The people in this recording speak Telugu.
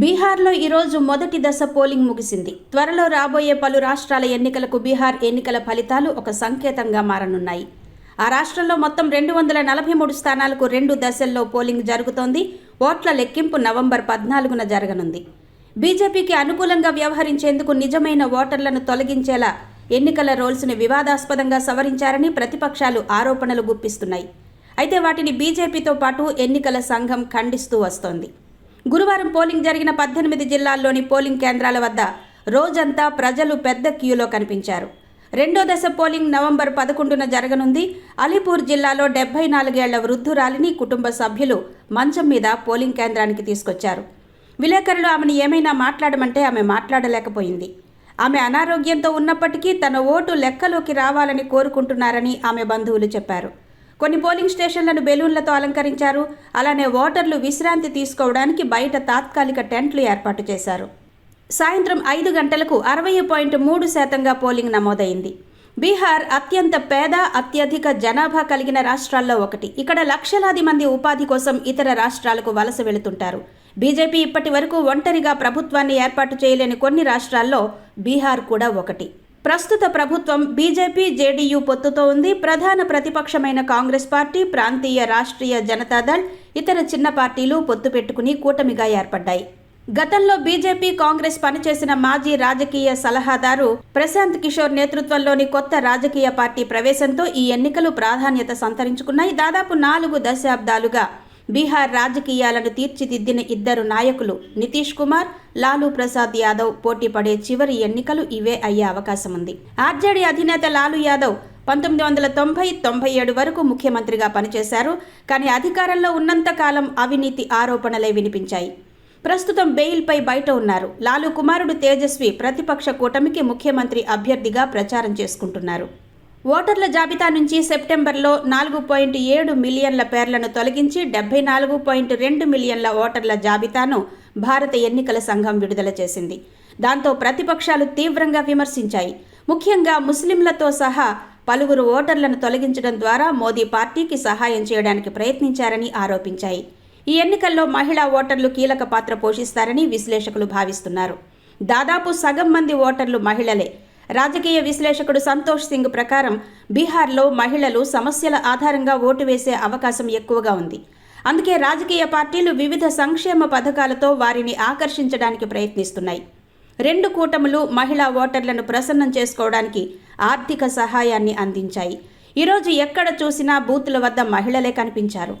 బీహార్లో ఈరోజు మొదటి దశ పోలింగ్ ముగిసింది. త్వరలో రాబోయే పలు రాష్ట్రాల ఎన్నికలకు బీహార్ ఎన్నికల ఫలితాలు ఒక సంకేతంగా మారనున్నాయి. ఆ రాష్ట్రంలో మొత్తం రెండు వందల నలభై మూడు స్థానాలకు రెండు దశల్లో పోలింగ్ జరుగుతోంది. ఓట్ల లెక్కింపు నవంబర్ పద్నాలుగున జరగనుంది. బీజేపీకి అనుకూలంగా వ్యవహరించేందుకు నిజమైన ఓటర్లను తొలగించేలా ఎన్నికల రోల్స్ని వివాదాస్పదంగా సవరించారని ప్రతిపక్షాలు ఆరోపణలు గుప్పిస్తున్నాయి. అయితే వాటిని బీజేపీతో పాటు ఎన్నికల సంఘం ఖండిస్తూ వస్తోంది. గురువారం పోలింగ్ జరిగిన పద్దెనిమిది జిల్లాల్లోని పోలింగ్ కేంద్రాల వద్ద రోజంతా ప్రజలు పెద్ద క్యూలో కనిపించారు. రెండో దశ పోలింగ్ నవంబర్ పదకొండున జరగనుంది. అలీపూర్ జిల్లాలో డెబ్బై నాలుగేళ్ళ వృద్ధురాలిని కుటుంబ సభ్యులు మంచం మీద పోలింగ్ కేంద్రానికి తీసుకొచ్చారు. విలేకరులు ఆమెను ఏమైనా మాట్లాడమంటే ఆమె మాట్లాడలేకపోయింది. ఆమె అనారోగ్యంతో ఉన్నప్పటికీ తన ఓటు లెక్కలోకి రావాలని కోరుకుంటున్నారని ఆమె బంధువులు చెప్పారు. కొన్ని పోలింగ్ స్టేషన్లను బెలూన్లతో అలంకరించారు. అలానే ఓటర్లు విశ్రాంతి తీసుకోవడానికి బయట తాత్కాలిక టెంట్లు ఏర్పాటు చేశారు. సాయంత్రం ఐదు గంటలకు అరవై పాయింట్ మూడు శాతంగా పోలింగ్ నమోదైంది. బీహార్ అత్యంత పేద అత్యధిక జనాభా కలిగిన రాష్ట్రాల్లో ఒకటి. ఇక్కడ లక్షలాది మంది ఉపాధి కోసం ఇతర రాష్ట్రాలకు వలస వెళుతుంటారు. బీజేపీ ఇప్పటి వరకు ఒంటరిగా ప్రభుత్వాన్ని ఏర్పాటు చేయలేని కొన్ని రాష్ట్రాల్లో బీహార్ కూడా ఒకటి. ప్రస్తుత ప్రభుత్వం బీజేపీ జేడీయూ పొత్తుతో ఉంది. ప్రధాన ప్రతిపక్షమైన కాంగ్రెస్ పార్టీ ప్రాంతీయ రాష్ట్రీయ జనతాదళ్ ఇతర చిన్న పార్టీలు పొత్తు పెట్టుకుని కూటమిగా ఏర్పడ్డాయి. గతంలో బీజేపీ కాంగ్రెస్ పనిచేసిన మాజీ రాజకీయ సలహాదారు ప్రశాంత్ కిషోర్ నేతృత్వంలోని కొత్త రాజకీయ పార్టీ ప్రవేశంతో ఈ ఎన్నికలు ప్రాధాన్యత సంతరించుకున్నాయి. దాదాపు నాలుగు దశాబ్దాలుగా బీహార్ రాజకీయాలను తీర్చిదిద్దిన ఇద్దరు నాయకులు నితీష్ కుమార్ లాలూ ప్రసాద్ యాదవ్ పోటీ పడే చివరి ఎన్నికలు ఇవే అయ్యే అవకాశం ఉంది ఆర్జేడీ అధినేత లాలూ యాదవ్ పంతొమ్మిది వందల తొంభై తొంభై ఏడు వరకు ముఖ్యమంత్రిగా పనిచేశారు. కానీ అధికారంలో ఉన్నంతకాలం అవినీతి ఆరోపణలే వినిపించాయి. ప్రస్తుతం బెయిల్పై బయట ఉన్నారు. లాలూ కుమారుడు తేజస్వి ప్రతిపక్ష కూటమికి ముఖ్యమంత్రి అభ్యర్థిగా ప్రచారం చేసుకుంటున్నారు. ఓటర్ల జాబితా నుంచి సెప్టెంబర్లో నాలుగు పాయింట్ ఏడు మిలియన్ల పేర్లను తొలగించి డెబ్బై నాలుగు పాయింట్ రెండు మిలియన్ల ఓటర్ల జాబితాను భారత ఎన్నికల సంఘం విడుదల చేసింది. దాంతో ప్రతిపక్షాలు తీవ్రంగా విమర్శించాయి. ముఖ్యంగా ముస్లింలతో సహా పలువురు ఓటర్లను తొలగించడం ద్వారా మోదీ పార్టీకి సహాయం చేయడానికి ప్రయత్నించారని ఆరోపించాయి. ఈ ఎన్నికల్లో మహిళా ఓటర్లు కీలక పాత్ర పోషిస్తారని విశ్లేషకులు భావిస్తున్నారు. దాదాపు సగం మంది ఓటర్లు మహిళలే. రాజకీయ విశ్లేషకుడు సంతోష్ సింగ్ ప్రకారం బీహార్లో మహిళలు సమస్యల ఆధారంగా ఓటు వేసే అవకాశం ఎక్కువగా ఉంది. అందుకే రాజకీయ పార్టీలు వివిధ సంక్షేమ పథకాలతో వారిని ఆకర్షించడానికి ప్రయత్నిస్తున్నాయి. రెండు కూటములు మహిళా ఓటర్లను ప్రసన్నం చేసుకోవడానికి ఆర్థిక సహాయాన్ని అందించాయి. ఈరోజు ఎక్కడ చూసినా బూతుల వద్ద మహిళలే కనిపించారు.